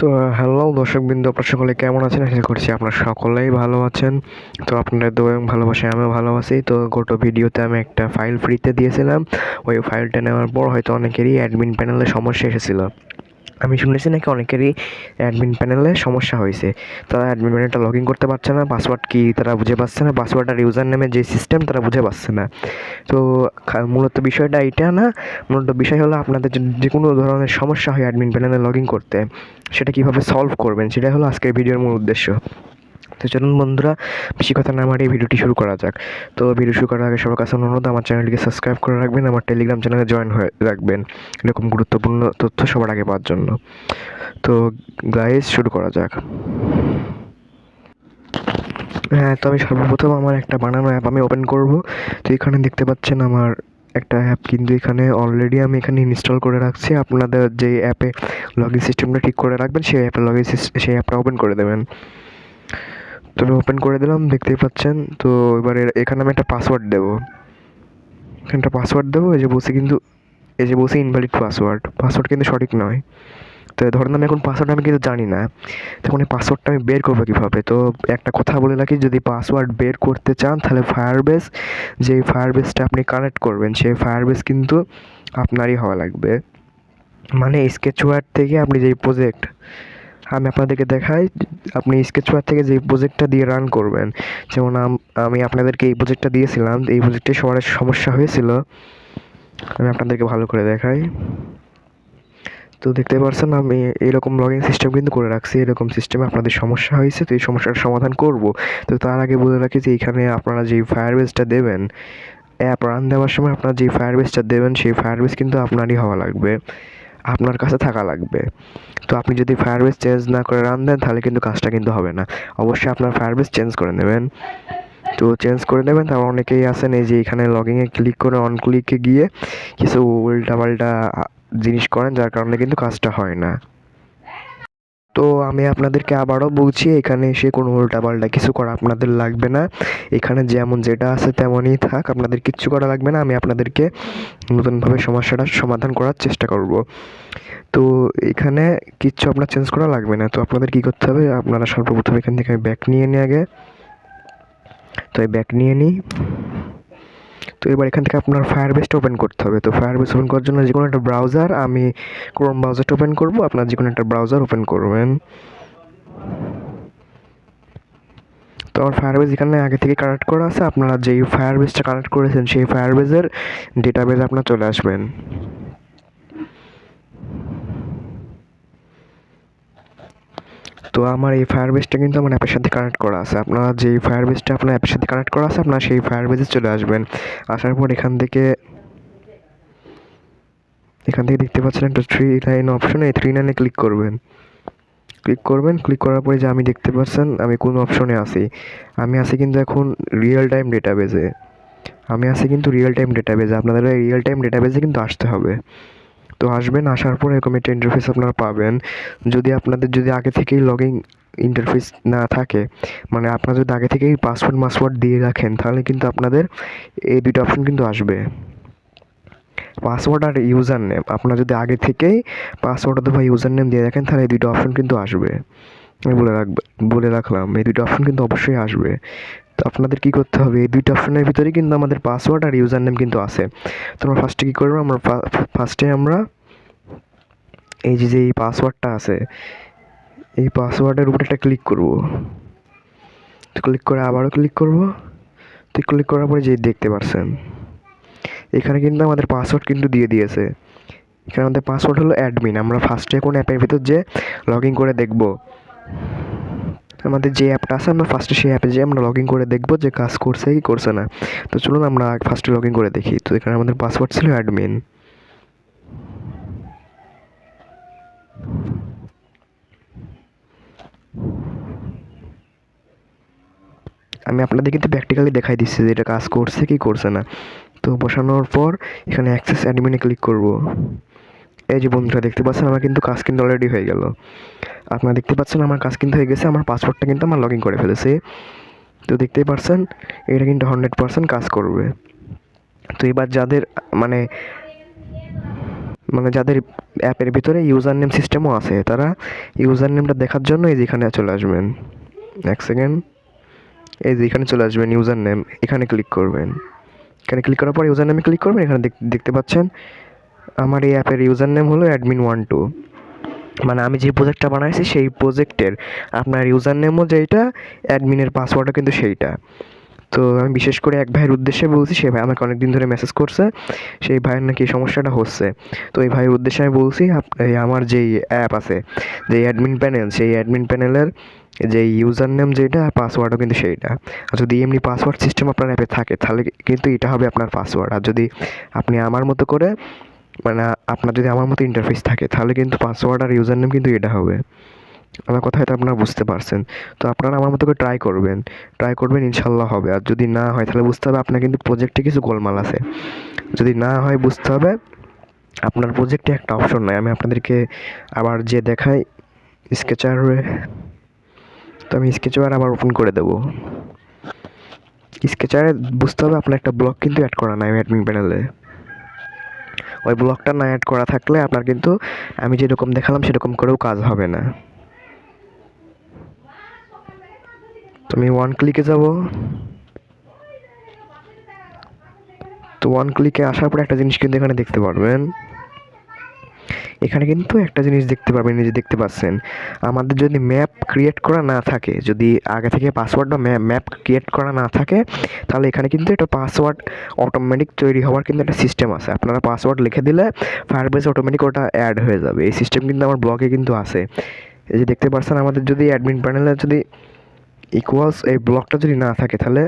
তো হ্যালো দর্শকবৃন্দ, আপনার সকলে কেমন আছেন? আশা করছি আপনার সকলেই ভালো আছেন। তো আপনাদের দোয়া এবং আমিও ভালোবাসি তো গোটো ভিডিওতে আমি একটা ফাইল ফ্রিতে দিয়েছিলাম। ওই ফাইলটা নেওয়ার পর হয়তো অনেকেরই অ্যাডমিন প্যানেলে সমস্যা এসেছিল। আমি শুনেছি নাকি অনেকেরই অ্যাডমিন প্যানেলে সমস্যা হয়েছে। তারা অ্যাডমিন প্যানেলটা লগ ইন করতে পারছে না পাসওয়ার্ড কী তারা বুঝে পাচ্ছে না পাসওয়ার্ড আর ইউজার নেমে যে সিস্টেম তারা বুঝে পাচ্ছে না। তো মূলত বিষয়টা এটা না, মূলত বিষয় হলো আপনাদের যে- কোনো ধরনের সমস্যা হয় অ্যাডমিন প্যানেলে লগ ইন করতে, সেটা কীভাবে সলভ করবেন সেটাই হলো আজকের ভিডিওর মূল উদ্দেশ্য। তো চলুন বন্ধুরা, বেশি কথা না আমার এই ভিডিওটি শুরু করা যাক। তো ভিডিও শুরু করার আগে সবার কাছে অনুরোধ, আমার চ্যানেলটিকে সাবস্ক্রাইব করে রাখবেন, আমার টেলিগ্রাম চ্যানেলে জয়েন হয়ে রাখবেন। এরকম গুরুত্বপূর্ণ তথ্য সবার আগে পাওয়ার জন্য। তো গাইজ শুরু করা যাক। হ্যাঁ তো আমি সর্বপ্রথম আমার একটা বানানো অ্যাপ আমি ওপেন করব। তো এখানে দেখতে পাচ্ছেন আমার একটা অ্যাপ কিন্তু এখানে অলরেডি আমি এখানে ইনস্টল করে রাখছি। আপনাদের যে অ্যাপে লগ ইন সিস্টেমটা ঠিক করে রাখবেন, সেই অ্যাপে লগ ইন সেই অ্যাপটা ওপেন করে দেবেন। তো আমি ওপেন করে দিলাম, দেখতেই পাচ্ছেন। তো এবারে এখানে আমি একটা পাসওয়ার্ড দেবো। এখানে একটা পাসওয়ার্ড দেবো, এই যে বসে কিন্তু, এই যে বসে ইনভ্যালিড পাসওয়ার্ড পাসওয়ার্ড কিন্তু সঠিক নয়। তো ধরেন আমি এখন পাসওয়ার্ড আমি কিন্তু জানি না। তখন এই পাসওয়ার্ডটা আমি বের করব কীভাবে? তো একটা কথা বলে রাখি, যদি পাসওয়ার্ড বের করতে চান, তাহলে ফায়ারবেস যে ফায়ারবেসটা আপনি কানেক্ট করবেন, সেই ফায়ারবেস কিন্তু আপনারই হওয়া লাগবে। মানে স্কেচওয়ার থেকে আপনি যেই প্রজেক্ট আমি আপনাদেরকে দেখাই, আপনি স্কেচওয়ার থেকে যে প্রজেক্টটা দিয়ে রান করবেন, যেমন আম- আপনাদেরকে এই প্রজেক্টটা দিয়েছিলাম, এই প্রজেক্টে সবার সমস্যা হয়েছিল, আমি আপনাদেরকে ভালো করে দেখাই। তো দেখতে পারছেন, আমি এরকম লগ সিস্টেম কিন্তু করে রাখছি, এরকম সিস্টেমে আপনাদের সমস্যা হয়েছে, তো এই সমস্যার সমাধান করব। তো তার আগে বলে রাখি যে এখানে আপনারা যেই ফায়ারবেসটা দেবেন অ্যাপ রান দেওয়ার সময় আপনার যেই ফায়ারবেসটা দেবেন, সেই ফায়ারবেস কিন্তু আপনারই হওয়া লাগবে। আপনার কাছে থাকা লাগবে। তো আপনি যদি ফায়ারবেস চেঞ্জ না করে রান দেন, তাহলে কিন্তু কাজটা কিন্তু হবে না। অবশ্যই আপনার ফায়ারবেস চেঞ্জ করে নেবেন। তো চেঞ্জ করে নেবেন, তারপর অনেকেই আছেন এই যে এখানে লগিংয়ে ক্লিক করে অন ক্লিকে গিয়ে কিছু উল্টাপাল্টা জিনিস করেন, যার কারণে কিন্তু কাজটা হয় না। তো আমি আপনাদেরকে আবারও বলছি, এখানে এসে কোনো উল্টাপাল্টা কিছু করা আপনাদের লাগবে না। এখানে যেমন যেটা আছে তেমনই থাক, আপনাদের কিচ্ছু করা লাগবে না। আমি আপনাদেরকে নতুনভাবে সমস্যাটা সমাধান করার চেষ্টা করব। তো এখানে কিচ্ছু আপনার চেঞ্জ করা লাগবে না। তো আপনাদের কী করতে হবে, আপনারা সর্বপ্রথম এখান থেকে আমি ব্যাক নিয়ে নিই আগে। তো এই ব্যাক নিয়ে নিই। তো এবার এখান থেকে আপনার ফায়ার বেসটা ওপেন করতে হবে। তো ফায়ার বেস ওপেন করার জন্য যে কোনো একটা ব্রাউজার আমি ক্রোম ব্রাউজারটা ওপেন করব। আপনার যে কোনো একটা ব্রাউজার ওপেন করবেন। তো আমার ফায়ারবেস এখানে আগে থেকে কানেক্ট করা আছে। আপনারা যেই ফায়ারবেসটা কানেক্ট করেছেন, সেই ফায়ারবেসের ডেটাবেস আপনার চলে আসবেন। তো আমার এই ফায়ারবেসটা কিন্তু আমার অ্যাপের সাথে কানেক্ট করা আছে। আপনারা যেই ফায়ার বেসটা আপনার অ্যাপের সাথে কানেক্ট করা আছে, আপনারা সেই ফায়ারবেসে চলে আসবেন। আসার পর এখান থেকে এখান থেকে দেখতে পাচ্ছেন একটা থ্রি লাইন অপশন এই থ্রি লাইনে ক্লিক করবেন। ক্লিক করবেন ক্লিক করার পরে যে আমি দেখতে পাচ্ছেন, আমি কোন অপশনে আছি? আমি আছি কিন্তু এখন রিয়েল টাইম ডেটাবেজে আমি আছি কিন্তু রিয়েল টাইম ডেটাবেজে আপনাদের রিয়েল টাইম ডেটাবেজে কিন্তু আসতে হবে। তো আসবেন, আসার পর এরকম একটা ইন্টারফেস আপনারা পাবেন। যদি আপনাদের যদি আগে থেকেই লগিং ইন্টারফেস না থাকে মানে আপনারা যদি আগে থেকেই পাসওয়ার্ড মাসওয়ার্ড দিয়ে রাখেন, তাহলে কিন্তু আপনাদের এই দুটো অপশন কিন্তু আসবে। পাসওয়ার্ড আর ইউজার নেম আপনারা যদি আগে থেকেই পাসওয়ার্ড অথবা ইউজার নেম দিয়ে রাখেন, তাহলে এই দুটো অপশন কিন্তু আসবে। আমি বলে রাখবে, বলে রাখলাম, এই দুটো অপশন কিন্তু অবশ্যই আসবে। তো আপনাদের কী করতে হবে? এই দুইটা অপশনের ভিতরেই কিন্তু আমাদের পাসওয়ার্ড আর ইউজার নেম কিন্তু আছে। তো আমরা ফার্স্টে কী করব? আমরা ফার্স্টে আমরা এই যে যে এই পাসওয়ার্ডটা আছে, এই পাসওয়ার্ডের উপরে একটা ক্লিক করব। ক্লিক করে আবারও ক্লিক করব। তো ক্লিক করার পরে যে দেখতে পারছেন, এখানে কিন্তু আমাদের পাসওয়ার্ড কিন্তু দিয়ে দিয়েছে। এখানে আমাদের পাসওয়ার্ড হলো অ্যাডমিন আমরা ফার্স্টে কোন অ্যাপের ভিতর যে লগ ইন করে দেখব। আমাদের যে অ্যাপটা আছে, আমরা ফার্স্টে সেই অ্যাপে যেয়ে আমরা লগ ইন করে দেখব যে কাজ করছে কি করছে না। তো চলুন আমরা ফার্স্টে লগ ইন করে দেখি। তো এখানে আমাদের পাসওয়ার্ড ছিল অ্যাডমিন আমি আপনাদের কিন্তু প্র্যাকটিক্যালি দেখাই দিচ্ছি যে এটা কাজ করছে কি করছে না। তো বসানোর পর এখানে অ্যাক্সেস অ্যাডমিনে ক্লিক করব। এই যে বন্ধুরা দেখতে পাচ্ছেন, আমার কিন্তু কাজ কিন্তু অলরেডি হয়ে গেল। আপনারা দেখতে পাচ্ছেন আমার কাজ কিন্তু হয়ে গেছে, আমার পাসওয়ার্ডটা কিন্তু আমার লগ ইন করে ফেলেছে। তো দেখতেই পারছেন, এটা কিন্তু হান্ড্রেড পার্সেন্ট কাজ করবে। তো এবার যাদের মানে মানে যাদের অ্যাপের ভিতরে ইউজার নেম সিস্টেমও আছে, তারা ইউজার নেমটা দেখার জন্য এই যেখানে চলে আসবেন। এক সেকেন্ড এই যে এখানে চলে আসবেন ইউজার নেম এখানে ক্লিক করবেন। এখানে ক্লিক করার পর ইউজার নেমে ক্লিক করবেন, এখানে দেখতে পাচ্ছেন, আমার এই অ্যাপের ইউজার নেম হলো অ্যাডমিন ওয়ান টু মানে আমি যে প্রজেক্টটা বানাইছি সেই প্রজেক্টের আপনার ইউজার নেমও যেইটা অ্যাডমিনের পাসওয়ার্ডও কিন্তু সেইটা। তো আমি বিশেষ করে এক ভাইয়ের উদ্দেশ্যে বলছি সেই ভাই আমাকে অনেক দিন ধরে মেসেজ করছে, সেই ভাইয়ের নাকি সমস্যাটা হচ্ছে। তো এই ভাইয়ের উদ্দেশ্যে আমি বলছি আমার যেই অ্যাপ আছে যে অ্যাডমিন প্যানেল সেই অ্যাডমিন প্যানেলের যে ইউজার নেম যেটা পাসওয়ার্ডও কিন্তু সেইটা। আর যদি এমনি পাসওয়ার্ড সিস্টেম আপনার অ্যাপে থাকে, তাহলে কিন্তু এটা হবে আপনার পাসওয়ার্ড আর যদি আপনি আমার মতো করে মানে আপনার যদি আমার মতো ইন্টারফেস থাকে, তাহলে কিন্তু পাসওয়ার্ড আর ইউজার নেম কিন্তু এটা হবে। আমার কথা হয়তো আপনারা বুঝতে পারছেন। তো আপনারা আমার মতো করে ট্রাই করবেন। ট্রাই করবেন, ইনশাল্লাহ হবে। আর যদি না হয়, তাহলে বুঝতে হবে আপনার কিন্তু প্রজেক্টে কিছু গোলমাল আছে। যদি না হয়, বুঝতে হবে আপনার প্রজেক্টে একটা অপশন নাই। আমি আপনাদেরকে আবার যে দেখাই স্কেচার তো আমি স্কেচার আবার ওপেন করে দেবো। স্কেচারে বুঝতে হবে আপনার একটা ব্লক কিন্তু অ্যাড করা নাই অ্যাডমিন প্যানেলে ওই ব্লকটা না অ্যাড করা থাকলে আপনার কিন্তু আমি যেরকম দেখালাম সেরকম করেও কাজ হবে না। তো আমি ওয়ান ক্লিকে যাব। তো ওয়ান ক্লিকে আসার পরে একটা জিনিস কিন্তু এখানে দেখতে পারবেন। এখানে কিন্তু একটা জিনিস দেখতে পারবেন নিজে দেখতে পাচ্ছেন। আমাদের যদি ম্যাপ ক্রিয়েট করা না থাকে, যদি আগে থেকে পাসওয়ার্ড বা ম্যাপ ক্রিয়েট করা না থাকে, তাহলে এখানে কিন্তু একটা পাসওয়ার্ড অটোমেটিক তৈরি হওয়ার কিন্তু একটা সিস্টেম আছে। আপনারা পাসওয়ার্ড লিখে দিলে ফায়ারবেসে অটোমেটিক ওটা অ্যাড হয়ে যাবে। এই সিস্টেম কিন্তু আমার ব্লগে কিন্তু আছে। এই যে দেখতে পাচ্ছেন, আমাদের যদি অ্যাডমিন প্যানেলে যদি ইকুয়ালস এই ব্লকটা যদি না থাকে, তাহলে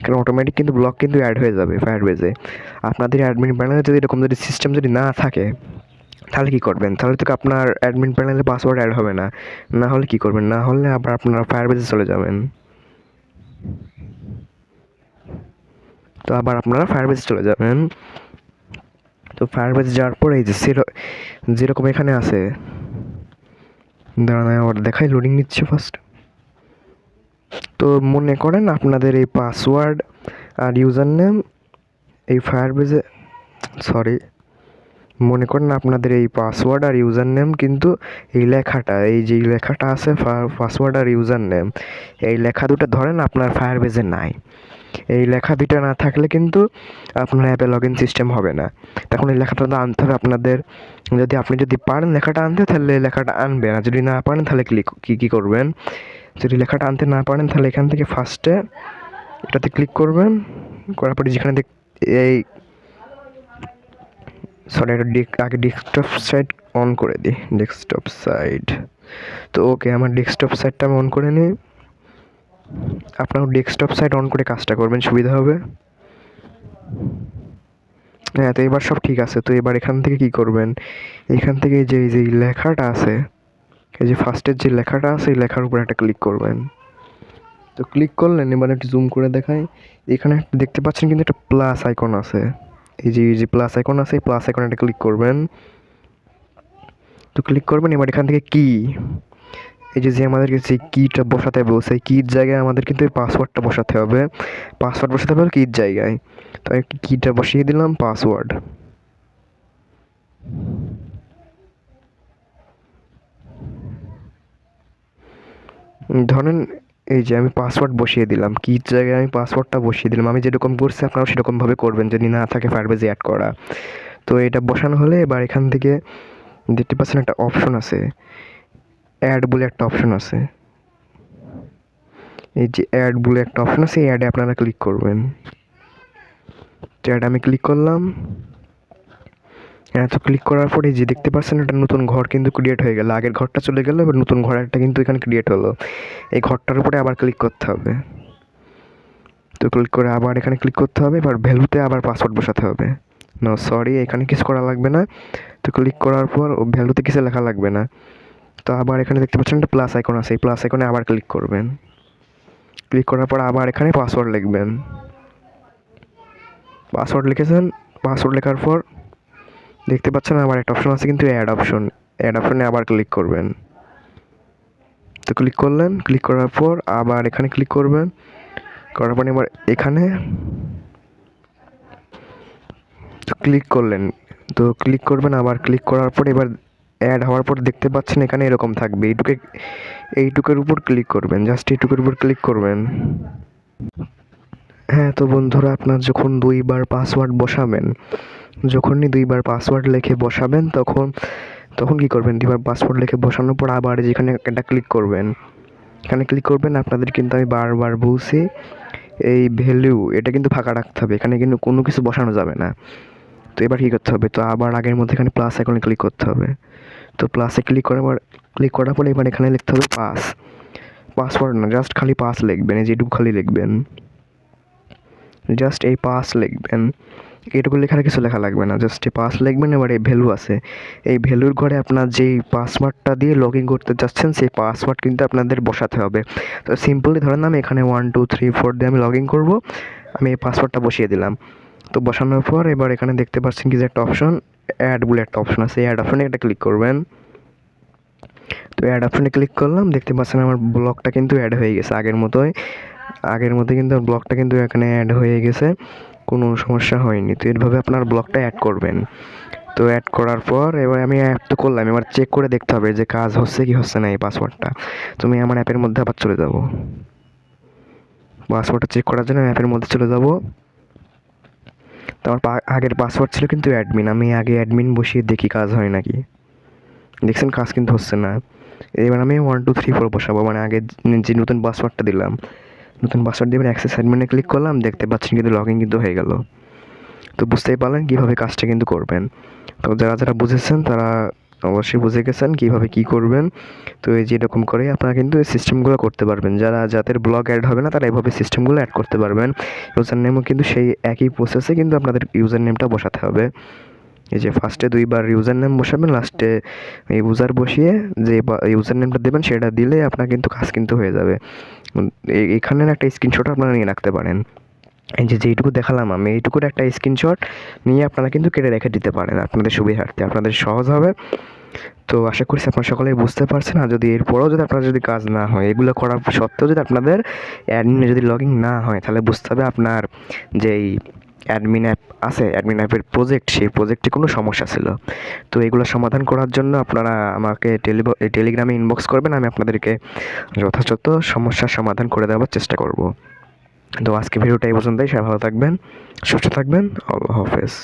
এখানে অটোমেটিক কিন্তু ব্লক কিন্তু অ্যাড হয়ে যাবে ফায়ারবেজে আপনাদের অ্যাডমিন প্যানেলে যদি এরকম যদি সিস্টেম যদি না থাকে তাহলে কী করবেন? তাহলে তো আপনার অ্যাডমিন প্যানেলে পাসওয়ার্ড অ্যাড হবে না। না হলে কী করবেন? না হলে আবার আপনার ফায়ারবেজে চলে যাবেন। তো আবার আপনারা ফায়ারবেজে চলে যাবেন। তো ফায়ারবেজে যাওয়ার পর এই যে সেরো- যেরকম এখানে আছে। দাঁড়ান আবার দেখাই লোডিং নিচ্ছে ফার্স্ট তো মনে করেন আপনাদের এই পাসওয়ার্ড আর ইউজার নেম এই ফায়ারবেজে সরি মনে করেন আপনাদের এই পাসওয়ার্ড আর ইউজার নেম কিন্তু এই লেখাটা, এই যে লেখাটা আছে পাসওয়ার্ড আর ইউজার নেম এই লেখা দুটো ধরেন আপনার ফায়ারবেজে নাই। এই লেখা দুটো না থাকলে কিন্তু আপনার অ্যাপে লগ ইন সিস্টেম হবে না। তখন এই লেখাটা তো আনতে হবে আপনাদের। যদি আপনি যদি পারেন লেখাটা আনতে, তাহলে লেখাটা আনবেন। আর যদি না পারেন, তাহলে ক্লিক কী কী করবেন? যদি লেখাটা আনতে না পারেন, তাহলে এখান থেকে ফার্স্টে এটাতে ক্লিক করবেন। করার পরে যেখানে এই সরি এটা ডেক আগে ডেস্কটপ সাইট অন করে দিই। ডেস্কটপ সাইট তো ওকে আমার ডেস্কটপ সাইটটা আমি অন করে নিই। আপনার ডেস্কটপ সাইট অন করে কাজটা করবেন, সুবিধা হবে। হ্যাঁ তো এবার সব ঠিক আছে। তো এবার এখান থেকে কি করবেন? এখান থেকে যে যে লেখাটা আছে, এই যে ফার্স্টের যে লেখাটা আছে, এই লেখার উপর একটা ক্লিক করবেন। তো ক্লিক করলেন, এবার একটু জুম করে দেখাই। এখানে একটা দেখতে পাচ্ছেন কিন্তু একটা প্লাস আইকন আছে। এই যে যে প্লাস আইকন আছে প্লাস আইকনে একটা ক্লিক করবেন। তো ক্লিক করবেন, এবার এখান থেকে কি এই যে যে আমাদেরকে যে কিটা বসাতে বলছে সেই কির জায়গায় আমাদের কিন্তু এই পাসওয়ার্ডটা বসাতে হবে। পাসওয়ার্ড বসাতে হবে কির জায়গায়। তো আমি কিটা বসিয়ে দিলাম পাসওয়ার্ড ধরেন এই যে আমি পাসওয়ার্ড বসিয়ে দিলাম কির জায়গায় আমি পাসওয়ার্ডটা বসিয়ে দিলাম, আমি যেরকম করছি আপনারাও সেরকমভাবে করবেন, যদি না থাকে ফায়ারবেজে অ্যাড করা। তো এটা বসানো হলে এবার এখান থেকে দেখতে পাচ্ছেন একটা অপশন আছে। অ্যাড বলে একটা অপশন আছে। এই যে অ্যাড বলে একটা অপশন আছে, এই অ্যাডে আপনারা ক্লিক করবেন। অ্যাড আমি ক্লিক করলাম। হ্যাঁ তো ক্লিক করার পরে যে দেখতে পাচ্ছেন, একটা নতুন ঘর কিন্তু ক্রিয়েট হয়ে গেল। আগের ঘরটা চলে গেল, এবার নতুন ঘর একটা কিন্তু এখানে ক্রিয়েট হলো। এই ঘরটার উপরে আবার ক্লিক করতে হবে। তো ক্লিক করে আবার এখানে ক্লিক করতে হবে, এবার ভ্যালুতে আবার পাসওয়ার্ড বসাতে হবে। না সরি এখানে কিছু করা লাগবে না। তো ক্লিক করার পর ভ্যালুতে কিছু লেখা লাগবে না। তো আবার এখানে দেখতে পাচ্ছেন, একটা প্লাস আইকন আছে, এই প্লাস আইকনে আবার ক্লিক করবেন। ক্লিক করার পর আবার এখানে পাসওয়ার্ড লিখবেন। পাসওয়ার্ড লিখেছেন পাসওয়ার্ড লেখার পর দেখতে পাচ্ছেন আবার একটা অপশন আছে কিন্তু অ্যাড অপশন অ্যাড অপশনে আবার ক্লিক করবেন। তো ক্লিক করলেন ক্লিক করার পর আবার এখানে ক্লিক করবেন। করার পর এবার এখানে তো ক্লিক করলেন। তো ক্লিক করবেন, আবার ক্লিক করার পর এবার অ্যাড হওয়ার পর দেখতে পাচ্ছেন এখানে এরকম থাকবে। এইটুকে, এইটুকের উপর ক্লিক করবেন। জাস্ট এইটুকের উপর ক্লিক করবেন। হ্যাঁ তো বন্ধুরা আপনার যখন দুইবার পাসওয়ার্ড বসাবেন, যখনই দুইবার পাসওয়ার্ড লিখে বসাবেন, তখন তখন কী করবেন? দুইবার পাসওয়ার্ড লিখে বসানোর পর আবার যেখানে একটা ক্লিক করবেন। এখানে ক্লিক করবেন, আপনাদের কিন্তু আমি বারবার বলছি, এই ভ্যালু এটা কিন্তু ফাঁকা রাখতে হবে। এখানে কিন্তু কোনো কিছু বসানো যাবে না। তো এবার কী করতে হবে? তো আবার আগের মধ্যে এখানে প্লাস আইকনে ক্লিক করতে হবে। তো প্লাসে ক্লিক করার পর ক্লিক করার পরে এবার এখানে লিখতে হবে পাস পাসওয়ার্ড না জাস্ট খালি পাস লিখবেন, এই যেটুকু খালি লিখবেন। জাস্ট এই পাস লিখবেন। এটুকু লেখার কিছু লেখা লাগবে না জাস্ট এই পাস লিখবেন, এবার এই ভ্যালু আছে। এই ভ্যালুর ঘরে আপনার যেই পাসওয়ার্ডটা দিয়ে লগ ইন করতে যাচ্ছেন, সেই পাসওয়ার্ড কিন্তু আপনাদের বসাতে হবে। তো সিম্পলি ধরেন আমি এখানে ওয়ান টু থ্রি ফোর দিয়ে আমি লগ ইন করব, আমি এই পাসওয়ার্ডটা বসিয়ে দিলাম। তো বসানোর পর এবার এখানে দেখতে পাচ্ছেন কি যে একটা অপশন অ্যাড বলে একটা অপশন আছে। এই অ্যাড অপশনে এটা ক্লিক করবেন। তো অ্যাড অপশনে ক্লিক করলাম, দেখতে পাচ্ছেন আমার ব্লগটা কিন্তু অ্যাড হয়ে গেছে আগের মতোই। আগের মতো কিন্তু ব্লগটা কিন্তু এখানে অ্যাড হয়ে গেছে। কোনো সমস্যা হয়নি। তো এইভাবে আপনার ব্লগটা অ্যাড করবেন। তো অ্যাড করার পর এবার আমি অ্যাড তো করলাম। এবার চেক করে দেখতে হবে যে কাজ হচ্ছে কি হচ্ছে না এই পাসওয়ার্ডটা তুমি আমার অ্যাপের মধ্যে আবার চলে যাব। পাসওয়ার্ডটা চেক করার জন্য অ্যাপের মধ্যে চলে যাব। তো আমার আগের পাসওয়ার্ড ছিল কিন্তু অ্যাডমিন আমি আগে অ্যাডমিন বসিয়ে দেখি কাজ হয় নাকি। দেখছেন কাজ কিন্তু হচ্ছে না। এবার আমি ওয়ান টু থ্রি ফোর বসাবো। মানে আগে যে নতুন পাসওয়ার্ডটা দিলাম। নতুন পাসওয়ার্ড দিয়ে অ্যাক্সেস অ্যাডমিনে ক্লিক করলাম, দেখতে পাচ্ছেন কিন্তু লগ কিন্তু হয়ে গেল। তো বুঝতেই পারলেন কীভাবে কাজটা কিন্তু করবেন। তো যারা যারা বুঝেছেন, তারা অবশ্যই বুঝে গেছেন কীভাবে কী করবেন। তো এই যে এরকম করে আপনারা কিন্তু এই সিস্টেমগুলো করতে পারবেন। যারা যাদের ব্লগ অ্যাড হবে না, তারা এইভাবে সিস্টেমগুলো অ্যাড করতে পারবেন। ইউজার নেমও কিন্তু সেই একই প্রসেসে কিন্তু আপনাদের ইউজার নেমটা বসাতে হবে। এই যে ফার্স্টে দুইবার ইউজার নেম বসাবেন লাস্টে ইউজার বসিয়ে যে ইউজার নেমটা দেবেন, সেটা দিলে আপনার কিন্তু কাজ কিন্তু হয়ে যাবে। এখানের একটা স্ক্রিনশট আপনারা নিয়ে রাখতে পারেন। এই যে যেইটুকু দেখালাম আমি, এইটুকুর একটা স্ক্রিনশট নিয়ে আপনারা কিন্তু কেটে রেখে দিতে পারেন আপনাদের সুবিধার্থে, আপনাদের সহজ হবে। তো আশা করছি আপনারা সকলেই বুঝতে পারছেন। আর যদি এরপরেও যদি আপনার যদি কাজ না হয়, এগুলো করার সত্ত্বেও যদি আপনাদের অ্যাডমিনে যদি লগ ইন না হয়, তাহলে বুঝতে হবে আপনার যেই অ্যাডমিন অ্যাপ আছে অ্যাডমিন অ্যাপের প্রজেক্ট সেই প্রজেক্টে কোনো সমস্যা ছিল। তো এগুলো সমাধান করার জন্য আপনারা আমাকে টেলি টেলিগ্রামে ইনবক্স করবেন, আমি আপনাদেরকে যথাযথ সমস্যার সমাধান করে দেওয়ার চেষ্টা করব। তো আজকে ভিডিওটা এই পর্যন্তই, সবাই ভালো থাকবেন, সুস্থ থাকবেন, আল্লাহ হাফেজ।